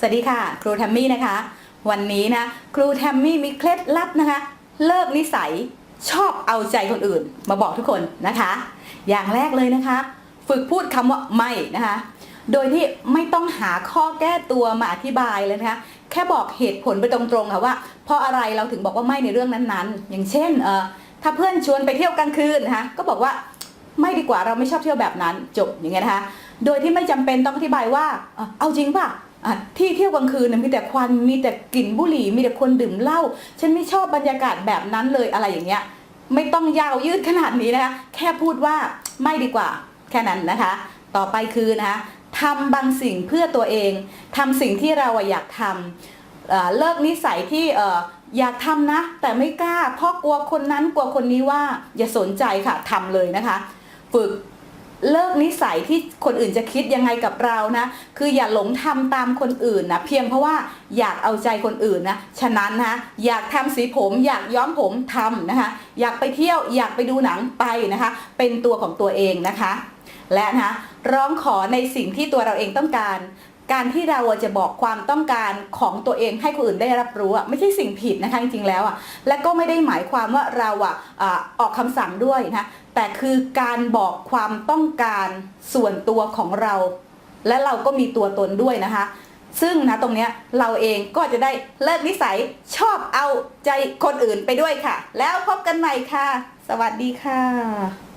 สวัสดีค่ะ ครูแทมมี่นะคะ วันนี้นะครูแทมมี่มีเคล็ดลับนะคะ เลิกนิสัยชอบเอาใจคนอื่น มาบอกทุกคนนะคะ อย่างแรกเลยนะคะ ฝึกพูดคำว่าไม่นะคะ โดยที่ไม่ต้องหาข้อแก้ตัวมาอธิบายเลยนะคะ แค่บอกเหตุผลไปตรงๆค่ะว่า เพราะอะไรเราถึงบอกว่าไม่ในเรื่องนั้นๆ อย่างเช่นเออถ้าเพื่อนชวนไปเที่ยวกลางคืนนะคะก็บอกว่าไม่ดีกว่าเราไม่ชอบเที่ยวแบบนั้นจบอย่างเงี้ยนะคะ โดยที่ไม่จำเป็นต้องอธิบายว่า เอาจริงป่ะ ที่เที่ยวกลางคืนนะมีแต่ควันมีแต่กลิ่นบุหรี่ มีแต่คนดื่มเหล้าฉันไม่ชอบบรรยากาศแบบนั้นเลยอะไรอย่างเงี้ยไม่ต้องยาวยืดขนาดนี้นะคะแค่พูดว่าไม่ดีกว่าแค่นั้นนะคะ ต่อไปคือนะคะทำบางสิ่งเพื่อตัวเองทำสิ่งที่เราอยากทำเเลิกนิสัยที่อยากทำนะ แต่ไม่กล้าเพราะกลัวคนนั้นกลัวคนนี้ว่าอย่าสนใจค่ะทำเลยนะคะ ฝึก เลิกนิสัยที่คนอื่นจะคิดยังไงกับเรานะ คืออย่าหลงทำตามคนอื่นนะเพียงเพราะว่าอยากเอาใจคนอื่นนะ ฉะนั้นนะอยากทำสีผม อยากย้อมผมทำนะคะ อยากไปเที่ยวอยากไปดูหนังไปนะคะ เป็นตัวของตัวเองนะคะ และนะคะร้องขอในสิ่งที่ตัวเราเองต้องการ การที่เราจะบอกความต้องการของตัวเองให้คนอื่นได้รับรู้อะไม่ใช่สิ่งผิดนะคะจริงๆแล้วอะและก็ไม่ได้หมายความว่าเราอะอ่าออกคำสั่งด้วยนะแต่คือการบอกความต้องการส่วนตัวของเรา และเราก็มีตัวตนด้วยนะคะ ซึ่งนะตรงเนี้ยเราเองก็จะได้เลิกนิสัยชอบเอาใจคนอื่นไปด้วยค่ะ แล้วพบกันใหม่ค่ะ สวัสดีค่ะ